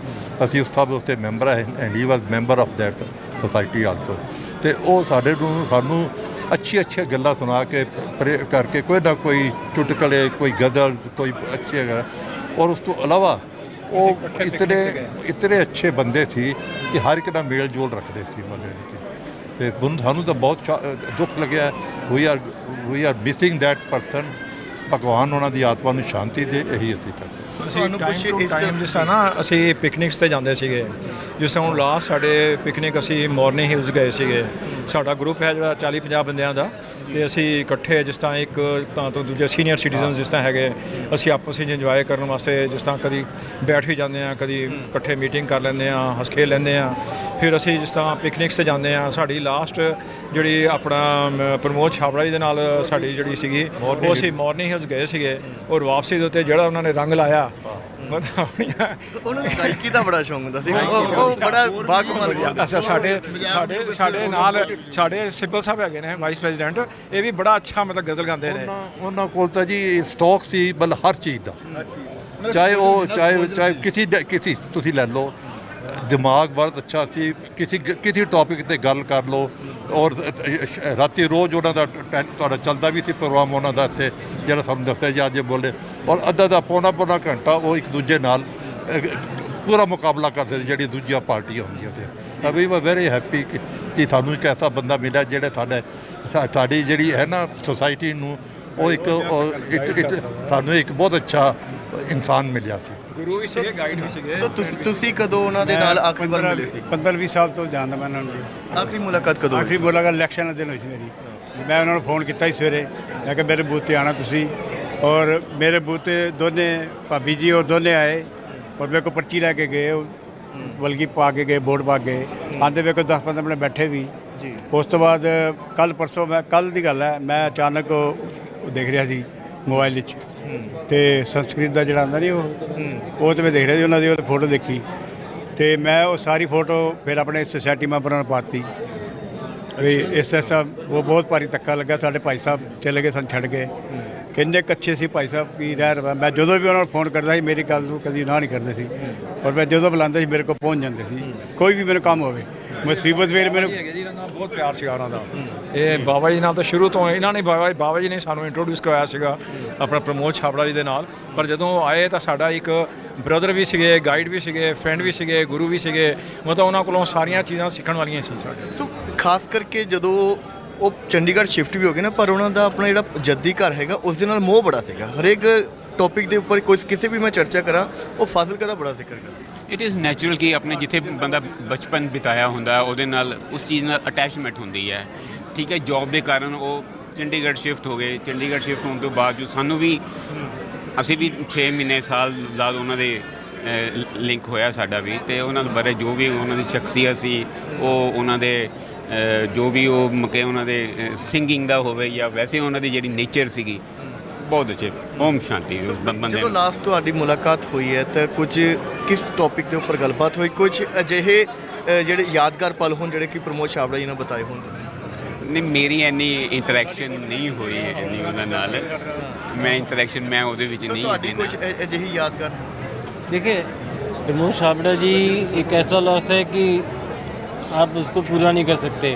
ਅਸੀਂ ਉਸ ਸਭ ਉਸਤੇ ਮੈਂਬਰ ਹੈ and he was member of that society also ਤੇ ਉਹ ਸਾਡੇ ਨੂੰ ਸਾਨੂੰ ਅੱਛੀ ਅੱਛੀ ਗੱਲਾਂ ਸੁਣਾ ਕੇ ਕਰਕੇ ਕੋਈ ਨਾ ਕੋਈ ਚੁਟਕਲੇ ਕੋਈ ਗਜ਼ਲ ਕੋਈ ਅੱਛੇ ਗ- ਔਰ ਉਸ ਤੋਂ ਇਲਾਵਾ ਉਹ ਇਤਨੇ ਇਤਨੇ ਅੱਛੇ ਬੰਦੇ ਸੀ ਕਿ ਹਰ ਇੱਕ ਨਾਲ ਮੇਲ ਜੋਲ ਰੱਖਦੇ ਸੀ ਮਤਲਬ ਤੇ ਹੁਣ ਸਾਨੂੰ ਤਾਂ ਬਹੁਤ ਦੁੱਖ ਲੱਗਿਆ। We are we are missing that person ਭਗਵਾਨ ਉਹਨਾਂ ਦੀ ਆਤਮਾ ਨੂੰ ਸ਼ਾਂਤੀ ਦੇ ਇਹੀ ਅਸੀਂ ਕਰਦੇ। ਹਾਂ। ਤੁਹਾਨੂੰ ਟਾਈਮ ਇਸ ਟਾਈਮ ਜਿਸ ਤਰ੍ਹਾਂ ਨਾ ਅਸੀਂ ਪਿਕਨਿਕਸ ਤੇ ਜਾਂਦੇ ਸੀਗੇ। ਜਿਸ ਤਰ੍ਹਾਂ ਹੁਣ ਲਾਸਟ ਸਾਡੇ ਪਿਕਨਿਕ ਅਸੀਂ ਮਾਰਨਿੰਗ ਹਿਲਸ ਗਏ ਸੀਗੇ। ਸਾਡਾ ਗਰੁੱਪ ਹੈ ਜਿਹੜਾ 40 50 ਬੰਦਿਆਂ ਦਾ। ਤੇ ਅਸੀਂ ਇਕੱਠੇ ਜਿਸ ਤਰ੍ਹਾਂ ਇੱਕ ਤਾਂ ਤੋਂ ਦੂਜੇ ਸੀਨੀਅਰ ਸਿਟੀਜ਼ਨ ਜਿਸ ਤਰ੍ਹਾਂ ਹੈਗੇ ਅਸੀਂ ਆਪਸ ਵਿੱਚ ਇੰਜੋਏ ਕਰਨ ਵਾਸਤੇ ਜਿਸ ਤਰ੍ਹਾਂ ਕਦੀ ਬੈਠ ਵੀ ਜਾਂਦੇ ਆ ਕਦੀ ਇਕੱਠੇ ਮੀਟਿੰਗ ਕਰ ਲੈਂਦੇ ਆ ਹੱਸ ਖੇਡ ਲੈਂਦੇ ਆ। ਫਿਰ ਅਸੀਂ ਜਿਸ ਤਰ੍ਹਾਂ ਪਿਕਨਿਕਸ ਤੇ ਜਾਂਦੇ ਆ ਸਾਡੀ ਲਾਸਟ ਜਿਹੜੀ ਆਪਣਾ ਪ੍ਰਮੋਦ ਛਾਬੜਾ ਜੀ ਦੇ ਨਾਲ ਸਾਡੀ ਜਿਹੜੀ ਸੀਗੀ ਉਹ ਅਸੀਂ ਮਾਰਨਿੰਗ ਹਿਲਸ ਗਏ ਸੀਗੇ। ਔਰ ਵਾਪਸੀ ਦੇ ਉੱਤੇ ਜਿਹੜਾ ਉਹਨਾਂ ਨੇ ਰੰਗ ਲਾਇਆ ਆਪਣੀਆਂ ਉਹਨਾਂ ਨੂੰ ਗਾਇਕੀ ਦਾ ਬੜਾ ਸ਼ੌਂਕ ਹੁੰਦਾ ਸੀ। ਉਹ ਉਹ ਬੜਾ ਬਾਗਮਾਲ ਅੱਛਾ ਸਾਡੇ ਸਾਡੇ ਸਾਡੇ ਨਾਲ ਸਾਡੇ ਸਿੱਬਲ ਸਾਹਿਬ ਹੈਗੇ ਨੇ ਵਾਈਸ ਪ੍ਰੈਜ਼ੀਡੈਂਟ ਇਹ ਵੀ ਬੜਾ ਅੱਛਾ ਮਤਲਬ ਗਜ਼ਲ ਗਾਉਂਦੇ ਨੇ। ਉਹਨਾਂ ਕੋਲ ਤਾਂ ਜੀ ਸਟਾਕ ਸੀ ਬਲ ਹਰ ਚੀਜ਼ ਦਾ। ਚਾਹੇ ਉਹ ਚਾਹੇ ਚਾਹੇ ਕਿਸੇ ਦਾ- ਕਿਸੇ ਤੁਸੀਂ ਲੈ ਲਓ। ਦਿਮਾਗ ਬਹੁਤ ਅੱਛਾ ਸੀ। ਕਿਸੇ ਕਿਸੇ ਟੌਪਿਕ ਤੇ ਗੱਲ ਕਰ ਲਓ ਔਰ ਰਾਤੀ ਰੋਜ਼ ਉਹਨਾਂ ਦਾ ਟੈ- ਤੁਹਾਡਾ ਚੱਲਦਾ ਵੀ ਸੀ ਪ੍ਰੋਗਰਾਮ ਉਹਨਾਂ ਦਾ ਇੱਥੇ ਜਿਹੜਾ ਸਾਨੂੰ ਦੱਸਿਆ ਜੀ, ਅੱਜ ਬੋਲੇ। ਔਰ ਅੱਧਾ ਦਾ ਪੌਣਾ ਪੌਣਾ ਘੰਟਾ ਉਹ ਇੱਕ ਦੂਜੇ ਨਾਲ ਪੂਰਾ ਮੁਕਾਬਲਾ ਕਰਦੇ ਸੀ, ਜਿਹੜੀ ਦੂਜੀਆਂ ਪਾਰਟੀਆਂ ਹੁੰਦੀਆਂ ਤੇ। ਤਾਂ ਵੀ ਮੈਂ ਵੈਰੀ ਹੈਪੀ ਕਿ ਕਿ ਸਾਨੂੰ ਇੱਕ ਐਸਾ ਬੰਦਾ ਮਿਲਿਆ ਜਿਹੜਾ ਸਾਡੇ ਸਾ- ਸਾਡੀ ਜਿਹੜੀ ਹੈ ਨਾ ਸੁਸਾਇਟੀ ਨੂੰ ਉਹ ਇੱਕ ਉਹ ਇੱਕ ਸਾਨੂੰ ਇੱਕ ਬਹੁਤ ਅੱਛਾ ਇਨਸਾਨ ਮਿਲਿਆ ਸੀ। ਗੁਰੂ ਵੀ ਸੀਗੇ ਗਾਈਡ ਵੀ ਸੀਗੇ ਸੋ ਤੁਸੀਂ ਤੁਸੀਂ ਕਦੋਂ ਉਹਨਾਂ ਦੇ ਨਾਲ ਆਖਰੀ ਵਾਰ ਮਿਲੇ ਸੀ? 15 20 ਸਾਲ ਤੋਂ ਜਾਣਦਾ ਮੈਂ ਉਹਨਾਂ ਨੂੰ। ਆਖਰੀ ਮੁਲਾਕਾਤ ਕਦੋਂ ਹੋਈ? ਆਖਰੀ ਬੋਲਾਗਾ ਇਲੈਕਸ਼ਨ ਦੇ ਦਿਨ ਹੋਈ ਸੀ ਮੇਰੀ। ਮੈਂ ਉਹਨਾਂ ਨੂੰ ਫੋਨ ਕੀਤਾ ਸੀ ਸਵੇਰੇ। ਮੈਂ ਕਿਹਾ ਮੇਰੇ ਬੂਥ ਤੇ ਆਣਾ ਤੁਸੀਂ। ਔਰ ਮੇਰੇ ਬੂਥ ਤੇ ਦੋਨੇ ਭਾਬੀ ਜੀ ਔਰ ਦੋਨੇ ਆਏ। ਔਰ ਮੇਰੇ ਕੋਲ ਪਰਚੀ ਲੈ ਕੇ ਗਏ। ਵਲਗੀ ਪਾ ਕੇ ਗਏ ਬੋਰਡ ਪਾ ਕੇ ਆਂਦੇ ਵੇ ਕੋਈ 10 15 ਮਿੰਟ ਬੈਠੇ ਵੀ। ਜੀ। ਉਸ ਤੋਂ ਬਾਅਦ ਕੱਲ ਪਰਸੋਂ ਮੈਂ ਕੱਲ ਦੀ ਗੱਲ ਹੈ ਮੈਂ ਅਚਾਨਕ ਦੇਖ ਰਿਹਾ ਸੀ ਮੋਬਾਈਲ ਵਿੱਚ। ਤੇ ਸੰਸਕ੍ਰਿਤ ਦਾ ਜਿਹੜਾ ਆਉਂਦਾ ਨਹੀਂ ਉਹ ਉਹ ਤੇ ਮੈਂ ਦੇਖ ਰਿਹਾ ਸੀ ਉਹਨਾਂ ਦੀ ਉਹ ਫੋਟੋ ਦੇਖੀ। ਤੇ ਮੈਂ ਉਹ ਸਾਰੀ ਫੋਟੋ ਫਿਰ ਆਪਣੇ ਸੋਸਾਇਟੀ ਮੈਂਬਰਾਂ ਨੂੰ ਪਾਤੀ। ਵੀ ਇਸ ਐਸਾ ਉਹ ਬਹੁਤ ਭਾਰੀ ਧੱਕਾ ਲੱਗਾ, ਸਾਡੇ ਭਾਈ ਸਾਹਿਬ ਚਲੇ ਗਏ, ਸਨ ਛੱਡ ਕੇ। ਕਿੰਨੇ ਕੱਚੇ ਸੀ ਭਾਈ ਸਾਹਿਬ ਕੀ ਰਹਿ ਰਹਾ, ਮੈਂ ਜਦੋਂ ਵੀ ਉਹਨਾਂ ਨੂੰ ਫੋਨ ਕਰਦਾ ਸੀ, ਮੇਰੀ ਗੱਲ ਨੂੰ ਕਦੀ ਨਾ ਨਹੀਂ ਕਰਦੇ ਸੀ। ਔਰ ਮੈਂ ਜਦੋਂ ਬੁਲਾਉਂਦਾ ਸੀ, ਮੇਰੇ ਕੋਲ ਪਹੁੰਚ ਜਾਂਦੇ ਸੀ। ਕੋਈ ਵੀ ਮੈਨੂੰ ਕੰਮ ਹੋਵੇ। ਮੁਸੀਬਤ ਵੇਲੇ ਮੈਨੂੰ ਹੈਗੇ ਜੀ ਇਹਨਾਂ ਨਾਲ ਬਹੁਤ ਪਿਆਰ ਸੀਗਾ ਉਹਨਾਂ ਦਾ। ਇਹ ਬਾਬਾ ਜੀ ਨਾਲ ਤਾਂ ਸ਼ੁਰੂ ਤੋਂ ਇਹਨਾਂ ਨੇ ਬਾਬਾ ਬਾਬਾ ਜੀ ਨੇ ਸਾਨੂੰ ਇੰਟਰੋਡਿਊਸ ਕਰਵਾਇਆ ਸੀਗਾ ਆਪਣਾ ਪ੍ਰਮੋਦ ਛਾਬੜਾ ਜੀ ਦੇ ਨਾਲ। ਪਰ ਜਦੋਂ ਉਹ ਆਏ ਤਾਂ ਸਾਡਾ ਇੱਕ ਬ੍ਰਦਰ ਵੀ ਸੀਗੇ ਗਾਈਡ ਵੀ ਸੀਗੇ ਫਰੈਂਡ ਵੀ ਸੀਗੇ ਗੁਰੂ ਵੀ ਸੀਗੇ ਮਤਲਬ ਉਹਨਾਂ ਕੋਲੋਂ ਸਾਰੀਆਂ ਚੀਜ਼ਾਂ ਸਿੱਖਣ ਵਾਲੀਆਂ ਸੀ ਸਾਡੇ। ਸੋ ਖਾਸ ਕਰਕੇ ਜਦੋਂ ਉਹ ਚੰਡੀਗੜ੍ਹ ਸ਼ਿਫਟ ਵੀ ਹੋ ਗਏ ਨਾ ਪਰ ਉਹਨਾਂ ਦਾ ਆਪਣਾ ਜਿਹੜਾ ਜੱਦੀ ਘਰ ਹੈਗਾ ਉਸ ਦੇ ਨਾਲ ਮੋਹ ਬੜਾ ਸੀਗਾ। ਹਰੇਕ ਟੌਪਿਕ ਦੇ ਉੱਪਰ ਕੋਈ ਕਿਸੇ ਵੀ ਮੈਂ ਚਰਚਾ ਕਰਾਂ ਉਹ ਫਾਜ਼ਿਲਕਾ ਦਾ ਬੜਾ ਜ਼ਿਕਰ ਕਰਦਾ। ਇਟ ਇਜ਼ ਨੈਚੁਰਲ ਕਿ ਆਪਣੇ ਜਿੱਥੇ ਬੰਦਾ ਬਚਪਨ ਬਿਤਾਇਆ ਹੁੰਦਾ ਉਹਦੇ ਨਾਲ ਉਸ ਚੀਜ਼ ਨਾਲ ਅਟੈਚਮੈਂਟ ਹੁੰਦੀ ਹੈ ਠੀਕ ਹੈ ਜੌਬ ਦੇ ਕਾਰਨ ਉਹ ਚੰਡੀਗੜ੍ਹ ਸ਼ਿਫਟ ਹੋ ਗਏ ਚੰਡੀਗੜ੍ਹ ਸ਼ਿਫਟ ਹੋਣ ਤੋਂ ਬਾਅਦ ਜੋ ਸਾਨੂੰ ਵੀ ਅਸੀਂ ਵੀ 6 ਮਹੀਨੇ ਸਾਲ ਬਾਅਦ ਉਹਨਾਂ ਦੇ ਲਿੰਕ ਹੋਇਆ ਸਾਡਾ ਵੀ ਤੇ ਉਹਨਾਂ ਦੇ ਬਾਰੇ ਜੋ ਵੀ ਉਹਨਾਂ ਦੀ ਸ਼ਖਸੀਅਤ ਸੀ ਉਹ ਉਹਨਾਂ ਦੇ ਜੋ ਵੀ ਉਹ ਮਕੇ ਉਹਨਾਂ ਦੇ ਸਿੰਗਿੰਗ ਦਾ ਹੋਵੇ ਜਾਂ ਵੈਸੇ ਉਹਨਾਂ ਦੀ ਜਿਹੜੀ ਨੇਚਰ ਸੀਗੀ ਬਹੁਤ ਅੱਛੇ ਓਮ ਸ਼ਾਂਤੀ ਉਸ ਬੰ- ਬੰਦੇ ਜਦੋਂ ਨੂੰ ਲਾਸਟ ਤੁਹਾਡੀ ਮੁਲਾਕਾਤ ਹੋਈ ਹੈ ਤਾਂ ਕੁਝ ਕਿਸ ਟੌਪਿਕ ਦੇ ਉੱਪਰ ਗੱਲਬਾਤ ਹੋਈ ਕੁਝ ਅਜਿਹੇ ਅ, ਜਿਹੜੇ ਯਾਦਗਾਰ ਪਲ ਹੋਣ ਜਿਹੜੇ ਕਿ ਪ੍ਰਮੋਦ ਛਾਬੜਾ ਜੀ ਨੇ ਬਤਾਏ ਹੋਣ ਨਹੀਂ ਮੇਰੀ ਇੰਨੀ ਇੰਟਰੈਕਸ਼ਨ ਨਹੀਂ ਹੋਈ ਇੰਨੀ ਉਹਨਾਂ ਨਾਲ ਮੈਂ ਇੰਟਰੈਕਸ਼ਨ ਮੈਂ ਉਹਦੇ ਵਿੱਚ ਤਾਂ ਨਹੀਂ ਤੁਹਾਡੀ ਦੇਣਾ। ਕੁਝ ਅ- ਅਜਿਹੀ ਯਾਦਗਾਰ देखिए प्रमोद छाबड़ा जी एक ऐसा लॉस है कि आप उसको पूरा नहीं कर सकते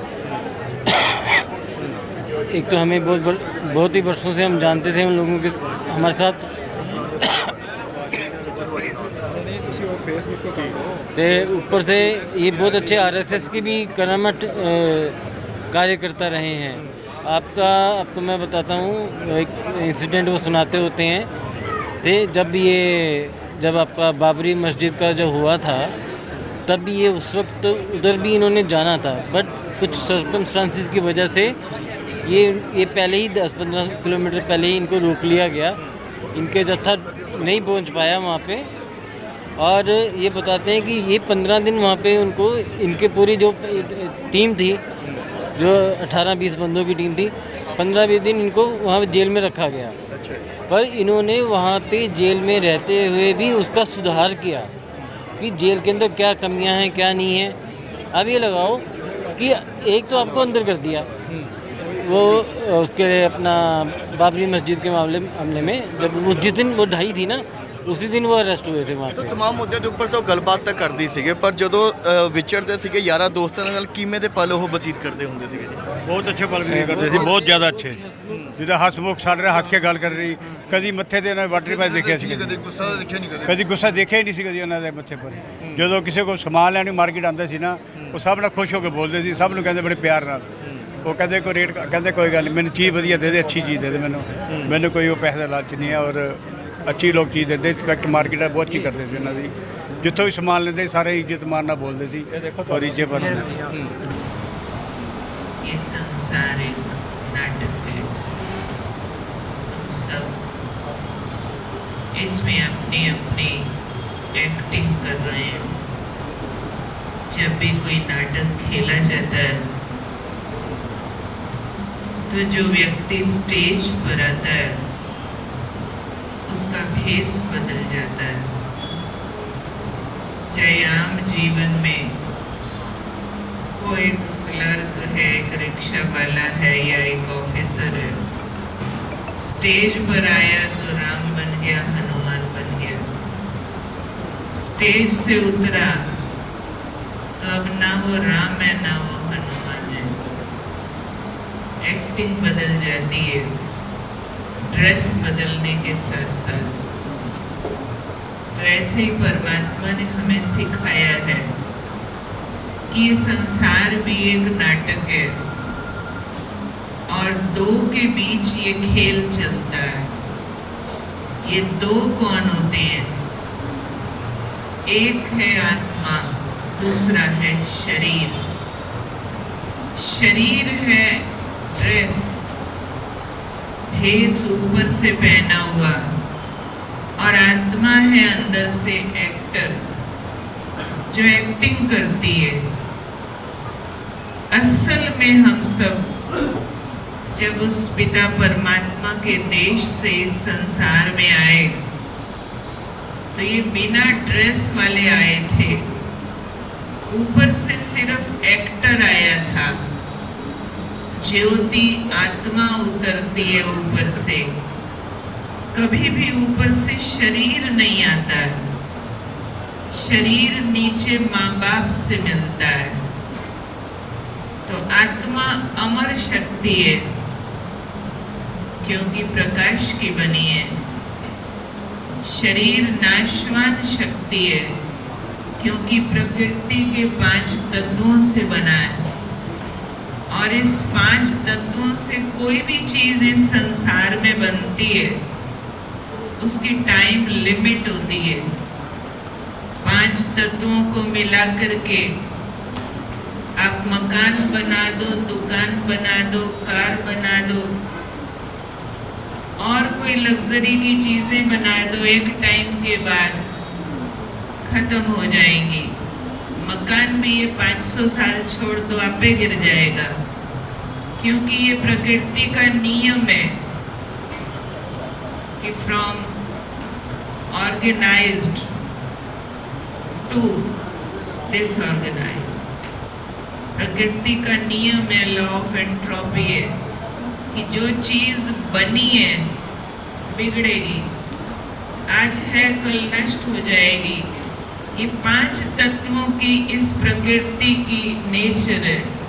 एक तो हमें बहुत बर, बहुत ही वर्षों से हम जानते थे उन लोगों के हमारे साथ। ते ऊपर से ये बहुत अच्छे आरएसएस की भी करामत अ, कार्यकर्ता रहे हैं। आपका आपको मैं बताता हूँ एक इंसिडेंट वो सुनाते होते हैं। थे जब ये जब आपका बाबरी मस्जिद का जो हुआ था तब ये उस वक्त उधर भी इन्होंने जाना था। बट कुछ सर्कमस्टांसिस की वजह से ये ये पहले ही 10-15 किलोमीटर पहले ही इनको रोक लिया गया। इनके जत्था नहीं पहुँच पाया वहाँ पे। और ये बताते हैं कि ये पंद्रह दिन वहाँ पे उनको इनके पूरी जो टीम थी जो 18-20 बंदों की टीम थी पंद्रह बीस दिन इनको वहाँ जेल में रखा गया। पर इन्होंने वहाँ पे जेल में रहते हुए भी उसका सुधार किया कि जेल के अंदर क्या कमियाँ हैं क्या नहीं है। अब ये लगाओ कि एक तो आपको अंदर कर दिया। वो उसके अपना बाबरी मस्जिद के मामले मामले में जब उस जिस दिन वो ढाई थी ना उसी दिन वो अरेस्ट हुए थे वहाँ ਸੋ पे तमाम ਮੁੱਦਿਆਂ ਦੇ ਉੱਪਰ ਤਾਂ ਉਹ ਗੱਲਬਾਤ ਤਾਂ ਕਰਦੇ ਹੀ ਸੀਗੇ ਪਰ ਜਦੋਂ ਅ, ਵਿਚਰਦੇ ਸੀਗੇ ਯਾਰਾਂ ਦੋਸਤਾਂ ਨਾਲ ਕਿਵੇਂ ਦੇ ਪਲ ਉਹ ਬਤੀਤ ਕਰਦੇ ਹੁੰਦੇ ਸੀਗੇ ਜੀ ਬਹੁਤ ਅੱਛੇ ਪਲ ਵੀ ਕਰਦੇ ਸੀ ਬਹੁਤ ਜ਼ਿਆਦਾ ਅੱਛੇ ਜਿੱਦਾਂ ਹਸਮੁਖ ਸਾਡੇ ਨਾਲ ਹੱਸ ਕੇ ਗੱਲ ਕਰ ਰਹੀ ਕਦੀ ਮੱਥੇ ਤੇ ਉਹਨਾਂ ਵਾਟਰ ਪਾਸ ਦੇਖਿਆ ਸੀ ਕਦੇ ਗੁੱਸਾ ਤਾਂ ਦੇਖਿਆ ਨਹੀਂ ਕਦੇ ਕਦੀ ਗੁੱਸਾ ਦੇਖਿਆ ਹੀ ਨਹੀਂ ਸੀ ਕਦੀ ਉਹਨਾਂ ਦੇ ਮੱਥੇ ਪਰ ਜਦੋਂ ਕਿਸੇ ਕੋਲ ਸਮਾਨ ਲੈਣ ਮਾਰਕੀਟ ਆਉਂਦੇ ਸੀ ਨਾ ਉਹ ਸਭ ਨਾਲ ਖੁਸ਼ ਹੋ ਕੇ ਬੋਲਦੇ ਸੀ ਸਭ ਨੂੰ ਕਹਿੰਦੇ ਬੜੇ ਪਿਆਰ ਨਾਲ ਉਹ ਕਹਿੰਦੇ ਕੋਈ ਰੇਟ ਕਹਿੰਦੇ ਕੋਈ ਗੱਲ ਨਹੀਂ ਮੈਨੂੰ ਚੀਜ਼ ਵਧੀਆ ਦੇ ਦੇ ਅੱਛੀ ਚੀਜ਼ ਦੇ ਦੇ ਮੈਨੂੰ ਮੈਨੂੰ ਕੋਈ ਉਹ ਪੈਸੇ ਦਾ ਲਾਲਚ ਨਹੀਂ ਹੈ ਔਰ ਅੱਛੀ ਲੋਕ ਚੀਜ਼ ਦਿੰਦੇ ਇਨਫੈਕਟ ਮਾਰਕੀਟ ਦਾ ਬਹੁਤ ਕੀ ਕਰਦੇ ਸੀ ਉਹਨਾਂ ਦੀ ਜਿੱਥੋਂ ਵੀ ਸਮਾਨ ਲੈਂਦੇ ਸੀ, ਸਾਰੇ ਇੱਜ਼ਤ ਮਾਨ ਨਾਲ ਬੋਲਦੇ ਸੀ ਔਰ ਇੱਜ਼ਤ ਪਰ ये संसार एक नाटक है हम सब इसमें अपनी अपनी एक्टिंग कर रहे हैं जब भी कोई नाटक खेला जाता है तो जो व्यक्ति स्टेज पर आता है, उसका भेष बदल जाता है। चाहे आम जीवन में वो एक क्लर्क है, एक रिक्शा वाला है या एक ऑफिसर है, स्टेज पर आया तो राम बन गया, हनुमान बन गया। स्टेज से उतरा तो अब ना वो राम है, ना वो एक्टिंग बदल जाती है ड्रेस बदलने के साथ साथ। तो ऐसे ही परमात्मा ने हमें सिखाया है कि ये संसार भी एक नाटक है और दो के बीच ये खेल चलता है। ये दो कौन होते हैं? एक है आत्मा, दूसरा है शरीर। शरीर है ड्रेस भेस ऊपर से पहना हुआ। और आत्मा है अंदर से एक्टर जो एक्टिंग करती है। असल में हम सब, जब उस पिता परमात्मा के देश से इस संसार में आए तो ये बिना ड्रेस वाले आए थे। ऊपर से सिर्फ़ एक्टर आया था। ज्योति आत्मा उतरती है ऊपर से। कभी भी ऊपर से शरीर नहीं आता है। शरीर नीचे माँ बाप से मिलता है। तो आत्मा अमर शक्ति है, क्योंकि प्रकाश की बनी है। शरीर नाशवान शक्ति है, क्योंकि प्रकृति के पाँच तत्वों से बना है। और इस पाँच तत्वों से कोई भी चीज़ इस संसार में बनती है, उसकी टाइम लिमिट होती है। पाँच तत्वों को मिला करके आप मकान बना दो, दुकान बना दो, कार बना दो, और कोई लग्जरी की चीज़ें बना दो, एक टाइम के बाद खत्म हो जाएँगी। मकान भी ये 500 साल छोड़ दो, आपे गिर जाएगा। क्योंकि ये प्रकृति का नियम है कि फ्रॉम ऑर्गेनाइज्ड टू डिसऑर्गेनाइज प्रकृति का नियम है लॉ ऑफ़ एंट्रोपी है कि जो चीज़ बनी है, बिगड़ेगी। आज है, कल नष्ट हो जाएगी। ये पाँच तत्वों की इस प्रकृति की नेचर है।